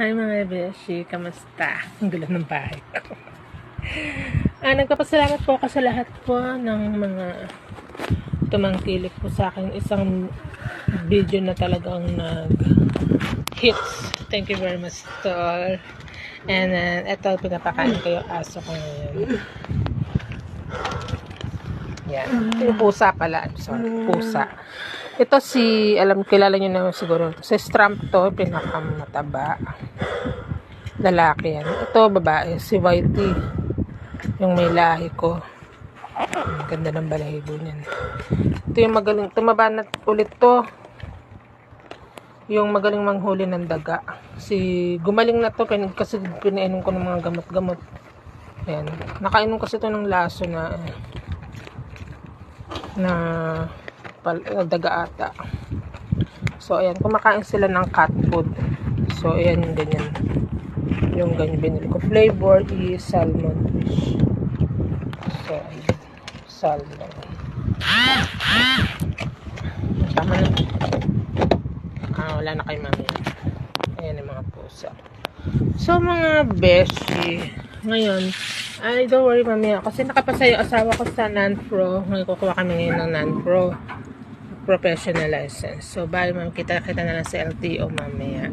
Hi mga beshi, kamusta? Ang gulo ng bahay ko. ah, nagpapasalamat po ako sa lahat po ng mga tumangkilik po sa akin. Isang video na talagang nag-hits. Thank you very much to all. And uh, eto, pinapakain ko yung aso ko ngayon. Yan. Yung pusa pala. I'm sorry. Pusa. Ito si, alam, kilala nyo naman siguro. Si Stramp to, pinakamataba. Lalaki yan. Ito, babae. Si Whitey. Yung may lahi ko. Ang ganda ng balahibo niyan. Ito yung magaling. Tumaba na ulit to. Yung magaling manghuli ng daga. Si, gumaling na to. Pin, kasi pinainom ko ng mga gamot-gamot. Ayan. Nakainom kasi to ng laso na na pal, uh, daga ata. So, ayan, kumakain sila ng cat food. So, ayan ganyan. Yung ganyan binili ko. Flavor is salmon fish. So, ayan. Salmon. Tama na. Ah, wala na kay mami. Ayan yung mga pusa. So, mga beshi, ngayon, ay, don't worry, mamaya. Kasi nakapasa yung asawa ko sa non-pro. Ngayon, kukuha kami ngayon ng non-pro professional license. So, bye, ma'am. Kita-kita na lang sa LTO mamaya.